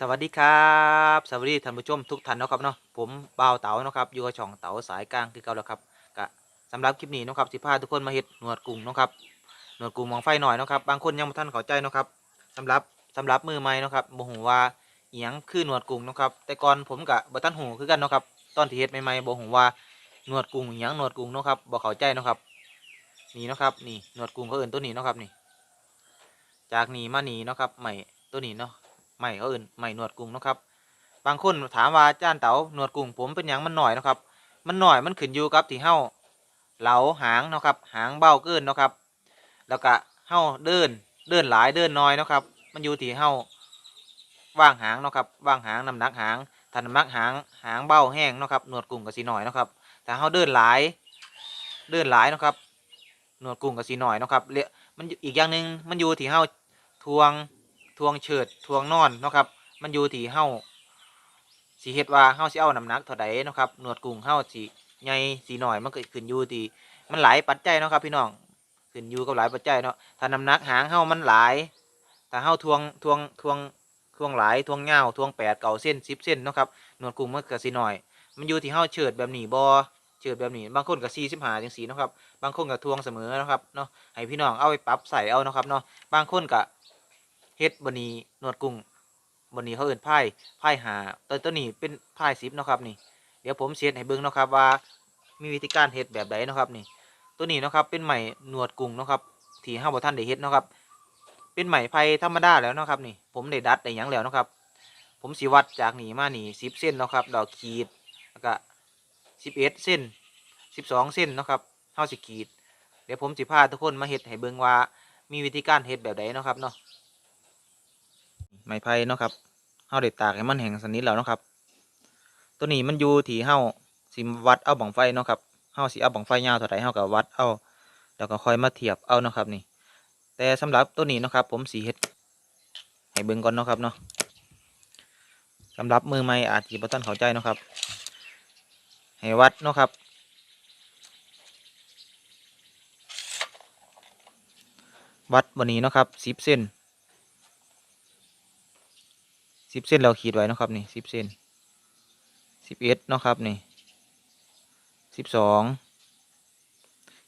สวัสดีครับ สวัสดีท่านผู้ชมทุกท่านนะครับเนาะผมบ่าวเต๋านะครับอยู่กับช่องเต๋าสายกลางคือเก่าแล้วครับกะสำหรับคลิปนี้นะครับสิพาทุกคนมาเฮ็ดหนวดกุ้งนะครับหนวดกุ้งมองไฟหน่อยนะครับบางคนยังบ่ทันเข้าใจนะครับสำหรับสำหรับมือใหม่นะครับบ่ฮู้ว่าเอียงคือหนวดกุ้งนะครับแต่ก่อนผมกะบ่ทันฮู้คือกันนะครับตอนที่เฮ็ดใหม่ๆบ่ฮู้ว่าหนวดกุ้งเอียงหนวดกุ้งนะครับบ่เข้าใจนะครับนี่นะครับนี่หนวดกุ้งเขาเอิ้นตัวนี้นะครับนี่ จากนี้มานี่นะครับใหม่ตัวนี้เนาะ ใหม่เขาเอิ้นใหม่หนวดกุ้งนะครับ บางคนถามว่าจานเต๋าหนวดกุ้งผมเป็นหยังมันหน่อยนะครับ มันหน่อยมันขึ้นอยู่กับที่เฮาเหลาหางนะครับ หางเบ้าเกินนะครับ แล้วก็เฮาเดินเดินหลายเดินน้อยนะครับ มันอยู่ที่เฮาว่างหางนะครับว่างหางน้ำหนักหางถ้าน้ำหนักหางหางเบ้าแห้งนะครับหนวดกุ้งก็สิหน่อยนะครับแต่เฮาเดินหลายเดินหลายนะครับหนวดกุ้งก็สิหน่อยนะครับเรียมันอีกอย่างหนึ่งมันอยู่ที่เฮาทวง วงเฉิดทวงนอนเนาะครับ มันอยู่ที่เฮาสีเฮ็ดว่าเฮาสิเอาน้ำหนักเท่าใดเนาะครับหนวดกุ้งเฮาสิใหญ่สิน้อยมันก็ขึ้นอยู่ที่มันหลายปัจจัยเนาะครับพี่น้องขึ้นอยู่กับหลายปัจจัยเนาะถ้าน้ำหนักหางเฮามันหลายถ้าเฮาทวงทวงทวงทวงหลายทวงยาทวงแปดเก้าเส้นสิบเส้นเนาะครับหนวดกุ้งมันก็สิน้อย มันอยู่ที่เฮาเฉิดแบบนี้บ่เฉิดแบบนี้บางคนก็สี่สิบห้าจังสีเนาะครับบางคนก็ทวงเสมอเนาะครับเนาะให้พี่น้องเอาไปปรับใส่เอาเนาะครับเนาะบางคนก็ เฮ็ดบนี้หนวดกุ้งบนีเขาเอิ้นไพ่ไพ่หาตัวตัวนี้เป็นไพ่สิบเนาะครับนี่ เดี๋ยวผมเช็ดให้เบิ่งเนาะครับว่ามีวิธีการเฮ็ดแบบใดเนาะครับนี่ ตัวนี้เนาะครับเป็นไหมหนวดกุ้งเนาะครับที่ห้าบ่ท่านได้เฮ็ดเนาะครับ เป็นไหม่ไผ่ธรรมดาแล้วเนาะครับนี่ ผมได้ดัดได้ยังแล้วเนาะครับ ผมสิวัดจากนี่มานี่สิบเส้นเนาะครับดอกขีดแล้วก็สิบเอ็ดเส้นสิบสองเส้นเนาะครับเฮาสิขีด เดี๋ยวผมสิพาทุกคนมาเฮ็ดให้เบิ่งว่ามีวิธีการเฮ็ดแบบใดเนาะครับเนาะ ไม้ไผ่เนาะครับเฮาได้ตากให้มันแห้งสนิทแล้วเนาะครับ ตัวนี้มันอยู่ที่เฮาสิวัดเอาบังไฟเนาะครับเฮาสิเอาบังไฟยาวเท่าใดเฮาก็วัดเอาแล้วก็ค่อยมาเทียบเอาเนาะครับนี่ แต่สำหรับตัวนี้เนาะครับ ผมสีเฮ็ดให้เบิ่งก่อนเนาะครับเนาะสำหรับมือใหม่อาจสิบ่ทันเข้าใจเนาะครับ ให้วัดเนาะครับ วัดวันนี้เนาะครับสิบเส้น สิบเส้นเราขีดไว้นะครับนี่สิบเส้นสิบเอ็ดเนาะครับนี่สิบสอง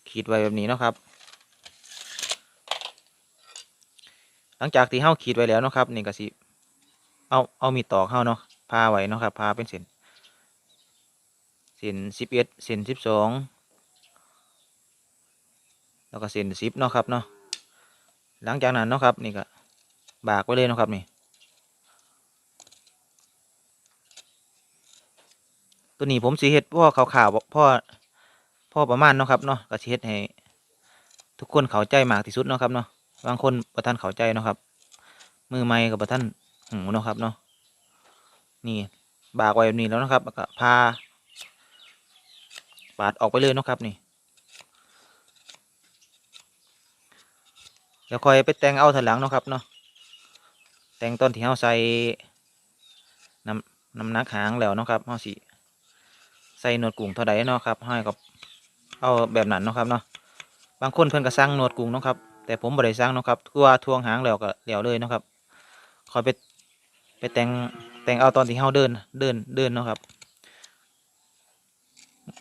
ขีดไว้แบบนี้นะครับ หลังจากที่เฮาขีดไว้แล้วนะครับนี่ก็สิเอาเอามีดตอกเฮาเนาะพาไว้นะครับพาเป็นเส้นเส้นสิบเอ็ดเส้นสิบสองแล้วก็เส้นสิบเนาะครับเนาะหลังจากนั้นเนาะครับนี่ก็บากไว้เลยเนาะครับนี่ ตัวนี้ผมสีเฮ็ดพ่อขาวๆพ่อพ่อประมาณเนาะครับเนาะก็สิเฮ็ดให้ทุกคนเข้าใจมากที่สุดเนาะครับเนาะบางคนประท่านเข้าใจเนาะครับ มือใหม่กับประท่านหูเนาะครับเนาะนี่บากไว้แบบนี้แล้วนะครับก็พาปาดออกไปเลยเนาะครับนี่เดี๋ยวคอยไปแต่งเอาทีหลังเนาะครับเนาะแต่งตอนที่เราใส่น้ำน้ำนักหางแล้วเนาะครับเราสิ ส่หนวดกุ้งเท่าใดเนาะครับให้กับเอาแบบนั้นเนาะครับเนาะบางคนเพิ่นก็สั่งหนวดกุ้งเนาะครับแต่ผมบ่ได้สั่งเนาะครับคือว่าทวงหางแล้วก็แล้วเลยเนาะครับคอยไปไปแต่งแต่งเอาตอนที่เฮาเดินเดินเดินเนาะครับ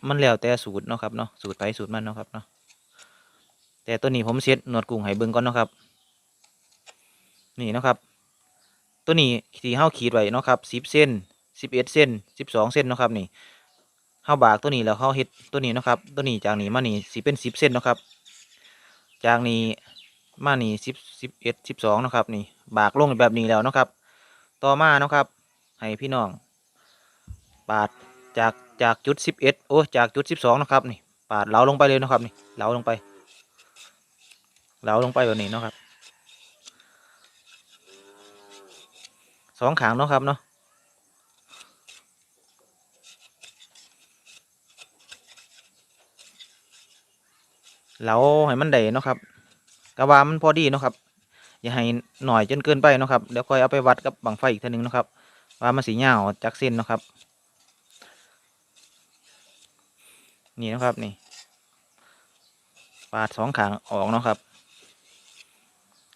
มันแล้วแต่สูตรเนาะครับเนาะสูตรไปสูตรมันเนาะครับเนาะแต่ตัวนี้ผมเซ็ตหนวดกุ้งให้เบิ่งก่อนเนาะครับ นี่เนาะครับ ตัวนี้ที่เฮาขีดไว้เนาะครับ10เส้น11เอ็ดเส้น12เส้นเนาะครับนี่ เฮาบากตัวนี้แล้วเขาเฮ็ดตัวนี้นะครับ ตัวนี้จากนี้มานี่สิเป็นสิบเส้นนะครับ จากนี้มานี่สิบสิบเอ็ดสิบสองนะครับ นี่บากลงแบบนี้แล้วนะครับ ต่อมานะครับ ให้พี่น้อง ปาดจากจากจุดสิบเอ็ดโอ้จากจุดสิบสองนะครับนี่ปาดเหลาลงไปเลยนะครับนี่เหลาลงไปเหลาลงไปแบบนี้นะครับสองขางนะครับเนาะ แล้วให้มันได้เนาะครับกะว่ามันพอดีเนาะครับ อย่าให้หน่อยจนเกินไปเนาะครับเดี๋ยวค่อยเอาไปวัดกับบังไฟอีกทีนึงเนาะครับ ว่ามันสีเหยาจากเส้นเนาะครับ นี่นะครับนี่ปาดสองขางออกเนาะครับ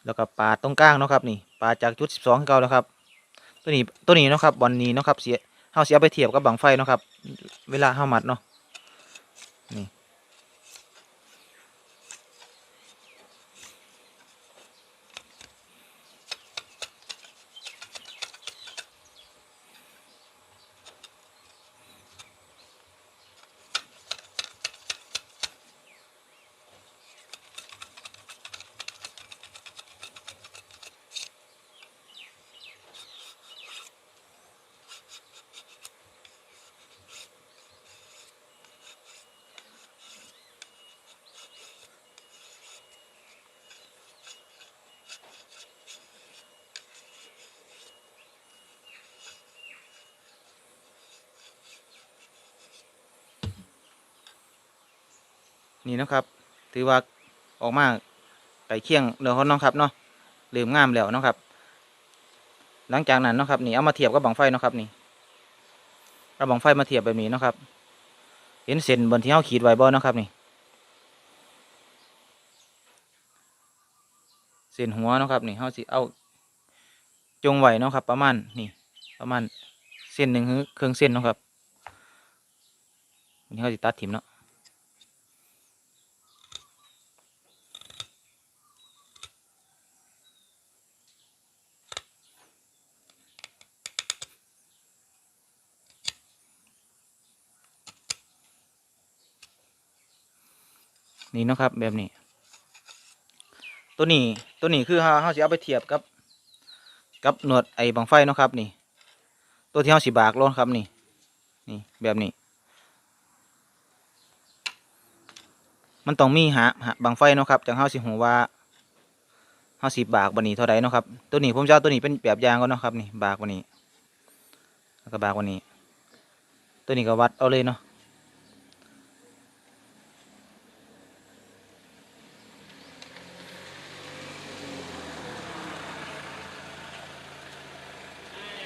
แล้วก็ปาดตรงกลางเนาะครับ นี่ปาดจากจุดสิบสองเก่าแล้วครับ ตัวนี้ตัวนี้เนาะครับบอลนี้เนาะครับเสียเฮาเสิเอาไปเทียบกับบังไฟเนาะครับ เวลาเฮามัดเนาะนี่ นี่นะครับ ถือว่าออกมาไก่เคียงเดี๋ยวเขาเนาะครับเนาะเริ่มงามแล้วเนาะครับ หลังจากนั้นเนาะครับนี่เอามาเทียบกับบังไฟเนาะครับนี่เอาบังไฟมาเทียบแบบนี้เนาะครับ เห็นเส้นบนที่เขาขีดไว้บ่เนาะครับนี่เส้นหัวเนาะครับนี่เขาสิเอาจงไว้เนาะครับ ประมาณนี่ประมาณเส้นหนึ่งหรือเครื่องเส้นเนาะครับนนี้เขาสิตัดถิ่มเนาะ นี่นะครับ แบบนี้ ตัวนี้ตัวนี้คือเฮาเฮาสิเอาไปเทียบกับ กับหนวดไอ้บังไฟนะครับ นี่ ตัวที่เฮาสิบากลงครับนี่ นี่แบบนี้ มันต้องมีหาหาบังไฟนะครับจังเฮาสิหูว่าเฮาสิบากบันนี้เท่าใดนะครับ ตัวนี้ผมจะเอาตัวนี้เป็นแบบอย่างก่อนนะครับ นี่บากบันนี้แล้วก็บากบันนี้ ตัวนี้ก็วัดเอาเลยเนาะ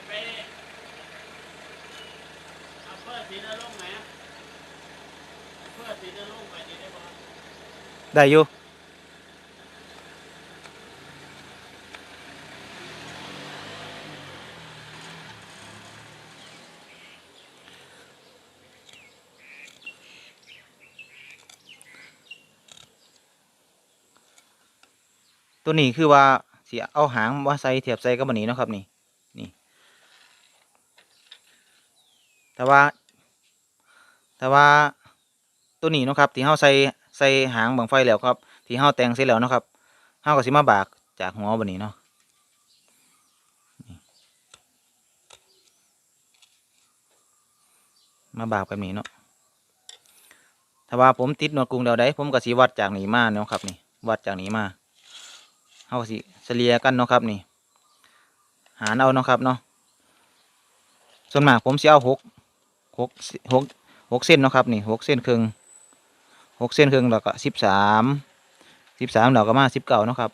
ไปเอาเพื่อสีนรกไหมเพื่อสีนรกไปดีได้บ่ ได้อยู่ตัวนี้คือว่าเสิเอาหางมาใส่เทียบใส่กับบันนี้นะครับนี่นี่ แต่ว่า แต่ว่าตัวนี้นะครับที่เฮาใส่ ใส่หางบังไฟแล้วครับ ที่เฮาแต่งเสร็จแล้วนะครับเฮาก็สิมาบากจากหัวบันนี้เนาะมาบากแบบนี้เนาะถ้าว่าผมติดหนวดกรุงเดียวได้ผมก็สิวัดจากนี้มาเนาะครับนี่วัดจากนี้มาเฮาก็สิเฉลี่ยกันเนาะครับนี่ หารเอาเนาะครับเนาะส่วนมากผมสิเอาหกหกหกหกเส้นเนาะครับนี่หกเส้นครึ่ง หกเส้นครึ่งแล้วก็สิบสามสิบสามแล้วก็มาสิบเก้านะครับ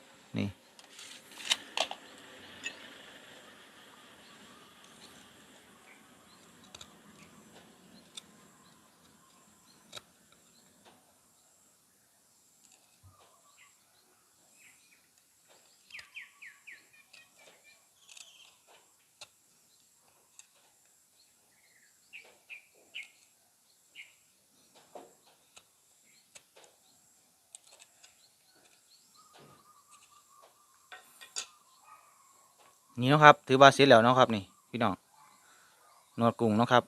นี่นะครับ ถือว่าเสร็จแล้วนะครับนี่พี่น้องนวดกุ้งนะครับ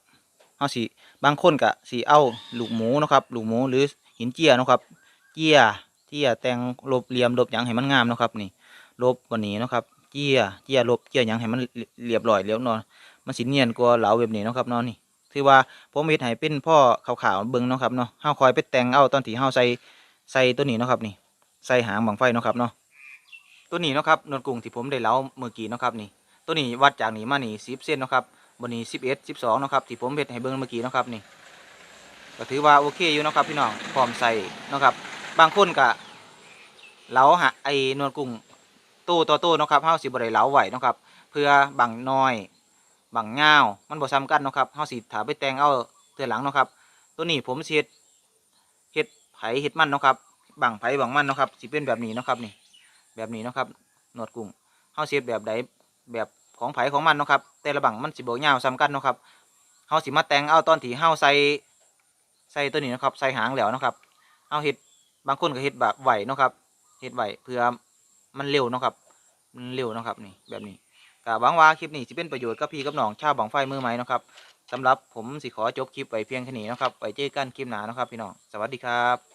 เอาสีบางคนก็สีเอาลูกหมูนะครับลูกหมูหรือหินเจียนะครับ เจียเจียแต่งลบเหลี่ยมลบหยังให้มันงามนะครับ นี่ลบวันนี้นะครับ เจียเจียลบเจียหยังให้มันเรียบร้อยแล้วเนาะมันสิเนียนกว่าเหลาแบบนี้นะครับเนาะนี่ถือว่าผมเฮ็ดให้เป็นพ่อขาวๆเบิ่งนะครับเนาะเฮาคอยไปแต่งเอาตอนที่เฮาใส่ใส่ตัวนี้นะครับนี่ใส่หางบังไฟนะครับเนาะ ตัวนี้เนาะครับนวลกุ้งที่ผมได้เล้าเมื่อกี้เนาะครับนี่ตัวนี้วัดจากนี้มานี่สิบเซนเนาะครับบนนี้สิบเอ็ดสิบสองเนาะครับที่ผมเบ็ดให้เบิ้งเมื่อกี้เนาะครับนี่ก็ถือว่าโอเคอยู่เนาะครับพี่น้องพร้อมใส่เนาะครับบางคนก็เล้าหะไอ้นวลกุ้งตู้ต่อตู้เนาะครับเฮาสิบ่ได้เล้าไหวเนาะครับเพื่อบังน้อยบังเงามันบ่ซ้ำกันเนาะครับเฮาสิถาไปแต่งเอาเทื่อหลังเนาะครับตัวนี้ผมเฮ็ดเฮ็ดไผเฮ็ดมันเนาะครับบังไผบังมันเนาะครับสิเป็นแบบนี้เนาะครับนี่ แบบนี้นะครับหนวดกุ้งเฮาเสียบแบบใดแบบของไผของมันนะครับแต่ละบังมันสิบ่ยาวซ้ำกันนะครับเฮาสิมาแต่งเอาตอนที่เฮาใส่ใส่ตัวนี้นะครับใส่หางแล้วนะครับเฮาเฮ็ดบางคนก็เฮ็ดแบบไหวนะครับเฮ็ดไหวเพื่อมันเร็วนะครับมันเร็วนะครับนี่แบบนี้ก็หวังว่าคลิปนี้สิเป็นประโยชน์กับพี่กับน้องชาวบังไฟมือใหมนะครับสำหรับผมสิขอจบคลิปไว้เพียงแค่นี้นะครับไว้เจอกันคลิปหน้านะครับพี่น้องสวัสดีครับ